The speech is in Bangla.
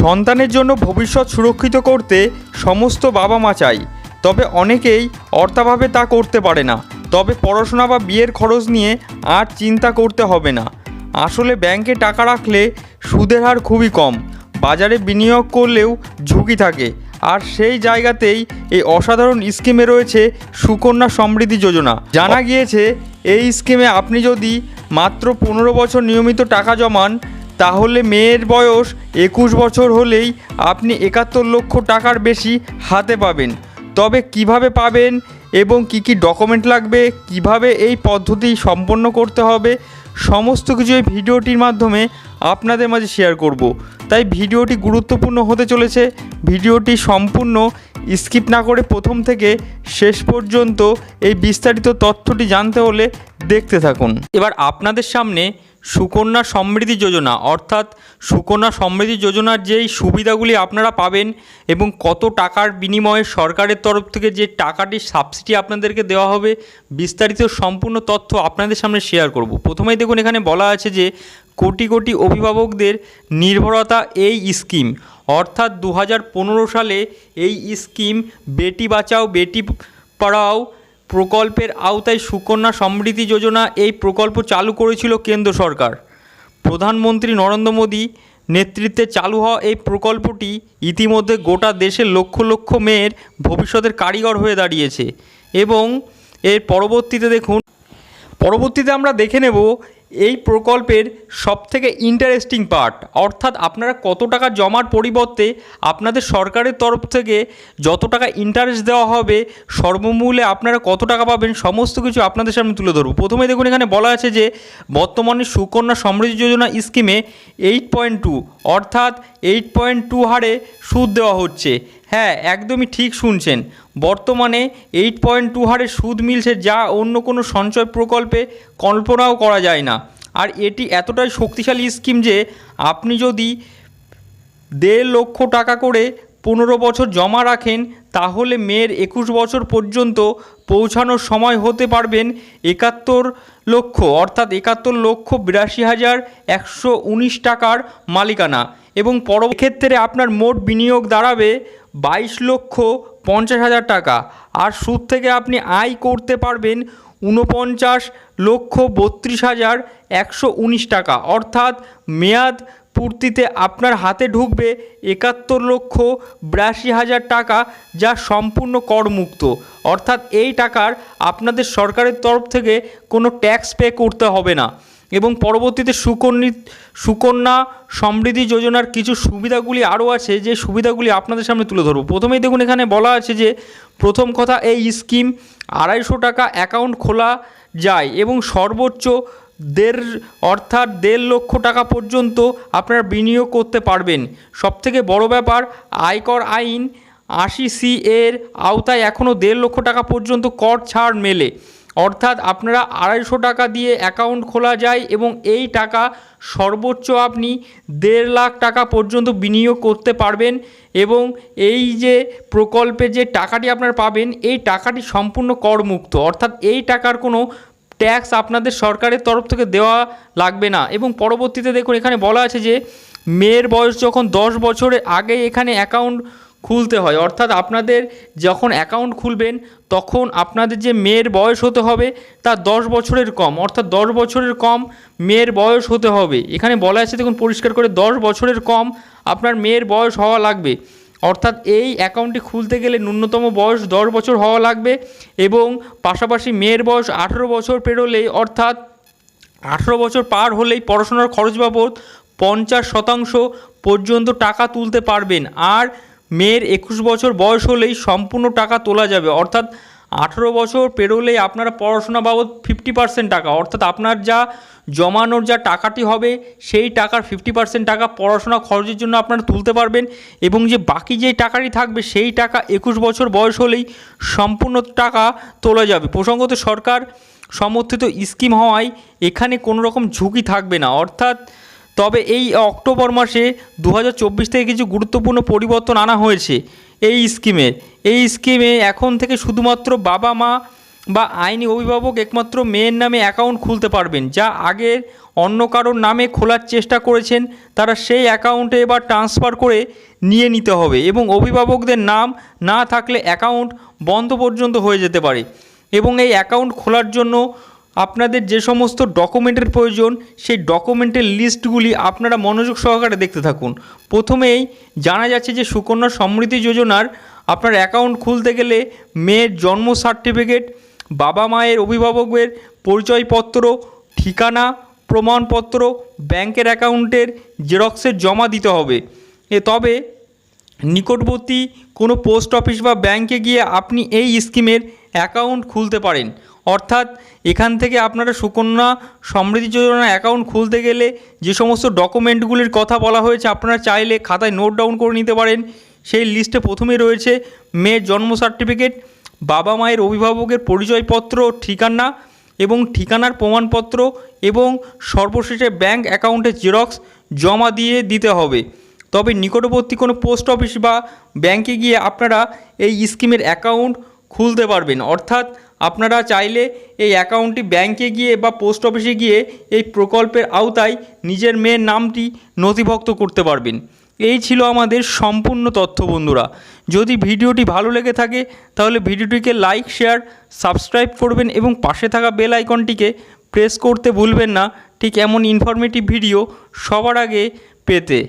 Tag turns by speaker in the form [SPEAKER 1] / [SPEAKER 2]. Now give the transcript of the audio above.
[SPEAKER 1] সন্তানের জন্য ভবিষ্যৎ সুরক্ষিত করতে সমস্ত বাবা মা চাই। তবে অনেকেই অর্থাভাবে তা করতে পারে না। তবে পড়াশোনা বা বিয়ের খরচ নিয়ে আর চিন্তা করতে হবে না। আসলে ব্যাংকে টাকা রাখলে সুদের হার খুবই কম। বাজারে বিনিয়োগ করলেও ঝুঁকি থাকে। আর সেই জায়গাতেই এই অসাধারণ স্কিমে রয়েছে সুকন্যা সমৃদ্ধি যোজনা। জানা গিয়েছে, এই স্কিমে আপনি যদি মাত্র পনেরো বছর নিয়মিত টাকা জমান তাহলে মেয়ের বয়স একুশ বছর হলেই আপনি একাত্তর লক্ষ টাকার বেশি হাতে পাবেন। তবে কীভাবে পাবেন এবং কি কি ডকুমেন্ট লাগবে, কীভাবে এই পদ্ধতি সম্পন্ন করতে হবে, সমস্ত কিছু এই ভিডিওটির মাধ্যমে আপনাদের মাঝে শেয়ার করব। তাই ভিডিওটি গুরুত্বপূর্ণ হতে চলেছে। ভিডিওটি সম্পূর্ণ স্কিপ না করে প্রথম থেকে শেষ পর্যন্ত এই বিস্তারিত তথ্যটি জানতে হলে দেখতে থাকুন। এবার আপনাদের সামনে সুকন্যা সমৃদ্ধি যোজনা, অর্থাৎ সুকন্যা সমৃদ্ধি যোজনার যেই সুবিধাগুলি আপনারা পাবেন এবং কত টাকার বিনিময়ে সরকারের তরফ থেকে যে টাকাটি সাবসিডি আপনাদেরকে দেওয়া হবে, বিস্তারিত সম্পূর্ণ তথ্য আপনাদের সামনে শেয়ার করব। প্রথমেই দেখুন, এখানে বলা আছে যে কোটি কোটি অভিভাবকদের নির্ভরতা এই স্কিম অর্থাৎ দু হাজার পনেরো সালে এই স্কিম বেটি বাঁচাও, বেটি পড়াও প্রকল্পের আওতায় সুকন্যা সমৃদ্ধি যোজনা এই প্রকল্প চালু করেছিল কেন্দ্র সরকার। প্রধানমন্ত্রী নরেন্দ্র মোদী নেতৃত্বে চালু হওয়া এই প্রকল্পটি ইতিমধ্যে গোটা দেশের লক্ষ লক্ষ মেয়ের ভবিষ্যতের কারিগর হয়ে দাঁড়িয়েছে এবং এর পরবর্তীতে দেখুন, পরবর্তীতে আমরা দেখে নেব এই প্রকল্পের সবথেকে ইন্টারেস্টিং পার্ট অর্থাৎ আপনারা কত টাকা জমার পরিবর্তে আপনাদের সরকারের তরফ থেকে যত টাকা ইন্টারেস্ট দেওয়া হবে সর্বমূল্যে আপনারা কত টাকা পাবেন, সমস্ত কিছু আপনাদের সামনে তুলে ধরবো। প্রথমে দেখুন, এখানে বলা আছে যে, বর্তমানে সুকন্যা সমৃদ্ধি যোজনা স্কিমে এইট পয়েন্ট টু অর্থাৎ এইট পয়েন্ট টু হারে সুদ দেওয়া হচ্ছে। হ্যাঁ একদমই ঠিক শুনছেন। বর্তমানে এইট পয়েন্ট টু হারে সুদ মিলছে যা অন্য কোনো সঞ্চয় প্রকল্পে কল্পনাও করা যায় না। আর এটি এতটাই শক্তিশালী স্কিম যে আপনি যদি দেড় লক্ষ টাকা করে পনেরো বছর জমা রাখেন, তাহলে মেয়ের একুশ বছর পর্যন্ত পৌঁছানোর সময় হতে পারবেন একাত্তর লক্ষ, অর্থাৎ একাত্তর লক্ষ বিরাশি হাজার একশো উনিশ টাকার মালিকানা। এবং পরবর্তী ক্ষেত্রে আপনার মোট বিনিয়োগ দাঁড়াবে বাইশ লক্ষ পঞ্চাশ হাজার টাকা। আর সুদ থেকে আপনি আয় করতে পারবেন ঊনপঞ্চাশ লক্ষ বত্রিশ হাজার একশো উনিশ টাকা। অর্থাৎ মেয়াদ পূর্তিতে আপনার হাতে ঢুকবে একাত্তর লক্ষ বিরাশি হাজার টাকা যা সম্পূর্ণ করমুক্ত। অর্থাৎ এই টাকার আপনাদের সরকারের তরফ থেকে কোনো ট্যাক্স পে করতে হবে না। এবং পরবর্তীতে সুকন্যি, সুকন্যা সমৃদ্ধি যোজনার কিছু সুবিধাগুলি আরও আছে, যে সুবিধাগুলি আপনাদের সামনে তুলে ধরবো। প্রথমেই দেখুন, এখানে বলা আছে যে, প্রথম কথা, এই স্কিম আড়াইশো টাকা অ্যাকাউন্ট খোলা যায় এবং সর্বোচ্চ দেড়, অর্থাৎ দেড় লক্ষ টাকা পর্যন্ত আপনারা বিনিয়োগ করতে পারবেন। সবথেকে বড় ব্যাপার, আয়কর আইন আশি সি এর আওতায় এখনও দেড় লক্ষ টাকা পর্যন্ত কর ছাড় মেলে। অর্থাৎ আপনারা আড়াইশো টাকা দিয়ে অ্যাকাউন্ট খোলা যায় এবং এই টাকা সর্বোচ্চ আপনি দেড় লাখ টাকা পর্যন্ত বিনিয়োগ করতে পারবেন এবং এই যে প্রকল্পে যে টাকাটি আপনারা পাবেন, এই টাকাটি সম্পূর্ণ করমুক্ত। অর্থাৎ এই টাকার কোনো ট্যাক্স আপনাদের সরকারের তরফ থেকে দেওয়া লাগবে না। এবং পরবর্তীতে দেখুন এখানে বলা আছে যে, মেয়ের বয়স যখন দশ বছরের আগে এখানে অ্যাকাউন্ট খুলতে হয়। অর্থাৎ আপনাদের যখন অ্যাকাউন্ট খুলবেন, তখন আপনাদের যে মেয়ের বয়স হতে হবে, তা দশ বছরের কম। অর্থাৎ দশ বছরের কম মেয়ের বয়স হতে হবে। এখানে বলা আছে, দেখুন, পরিষ্কার করে, দশ বছরের কম আপনার মেয়ের বয়স হওয়া লাগবে। অর্থাৎ এই অ্যাকাউন্টটি খুলতে গেলে ন্যূনতম বয়স দশ বছর হওয়া লাগবে এবং পাশাপাশি মেয়ের বয়স আঠেরো বছর পেরোলেই, অর্থাৎ আঠেরো বছর পার হলেই পড়াশোনার খরচ বাবদ পঞ্চাশ শতাংশ পর্যন্ত টাকা তুলতে পারবেন। আর মেয়ের একুশ বছর বয়স হলেই সম্পূর্ণ টাকা তোলা যাবে। অর্থাৎ আঠেরো বছর পেরোলেই আপনারা পড়াশোনা বাবদ ফিফটি পার্সেন্ট টাকা। অর্থাৎ আপনার যা জমানোর যা টাকাটি হবে, সেই টাকার ফিফটি পার্সেন্ট টাকা পড়াশোনা খরচের জন্য আপনারা তুলতে পারবেন এবং যে বাকি যে টাকাটি থাকবে, সেই টাকা একুশ বছর বয়স হলেই সম্পূর্ণ টাকা তোলা যাবে। প্রসঙ্গত সরকার সমর্থিত স্কিম হওয়ায় এখানে কোনো রকম ঝুঁকি থাকবে না। অর্থাৎ তবে এই অক্টোবর মাসে দু হাজার চব্বিশ থেকে কিছু গুরুত্বপূর্ণ পরিবর্তন আনা হয়েছে এই স্কিমে। এই স্কিমে এখন থেকে শুধুমাত্র বাবা মা বা আইনি অভিভাবক একমাত্র মেয়ের নামে অ্যাকাউন্ট খুলতে পারবেন, যা আগের অন্য কারোর নামে খোলার চেষ্টা করেছেন, তারা সেই অ্যাকাউন্টে এবার ট্রান্সফার করে নিয়ে নিতে হবে এবং অভিভাবকদের নাম না থাকলে অ্যাকাউন্ট বন্ধ পর্যন্ত হয়ে যেতে পারে। এবং এই অ্যাকাউন্ট খোলার জন্য আপনাদের যে সমস্ত ডকুমেন্টের প্রয়োজন, সেই ডকুমেন্টের লিস্টগুলি আপনারা মনোযোগ সহকারে দেখতে থাকুন। প্রথমেই জানা যাচ্ছে যে সুকন্যা সমৃদ্ধি যোজনার আপনার অ্যাকাউন্ট খুলতে গেলে মেয়ের জন্ম সার্টিফিকেট বাবা মায়ের অভিভাবকের পরিচয়পত্র, ঠিকানা, প্রমাণপত্র, ব্যাংকের অ্যাকাউন্টের জেরক্সের জমা দিতে হবে। এ তবে নিকটবর্তী কোনো পোস্ট অফিস বা ব্যাংকে গিয়ে আপনি এই স্কিমের অ্যাকাউন্ট খুলতে পারেন। অর্থাৎ এখান থেকে আপনারা সুকন্যা সমৃদ্ধি যোজনা অ্যাকাউন্ট খুলতে গেলে যে সমস্ত ডকুমেন্টগুলির কথা বলা হয়েছে, আপনারা চাইলে খাতায় নোট ডাউন করে নিতে পারেন। সেই লিস্টে প্রথমেই রয়েছে মেয়ের জন্ম সার্টিফিকেট, বাবা মায়ের অভিভাবকের পরিচয়পত্র, ঠিকানা এবং ঠিকানার প্রমাণপত্র এবং সর্বশেষে ব্যাংক অ্যাকাউন্টের জেরক্স জমা দিয়ে দিতে হবে। তবে নিকটবর্তী কোনো পোস্ট অফিস বা ব্যাংকে গিয়ে আপনারা এই স্কিমের অ্যাকাউন্ট খুলতে পারবেন। অর্থাৎ আপনারা চাইলে এই অ্যাকাউন্টটি ব্যাংকে গিয়ে বা পোস্ট অফিসে গিয়ে এই প্রকল্পের আওতায় নিজের মেয়ের নামটি নথিভুক্ত করতে পারবেন। এই ছিল আমাদের সম্পূর্ণ তথ্য বন্ধুরা। যদি ভিডিওটি ভালো লেগে থাকে, তাহলে ভিডিওটিকে লাইক, শেয়ার, সাবস্ক্রাইব করবেন এবং পাশে থাকা বেল আইকনটিকে প্রেস করতে ভুলবেন না। ঠিক এমন ইনফরমেটিভ ভিডিও সবার আগে পেতে।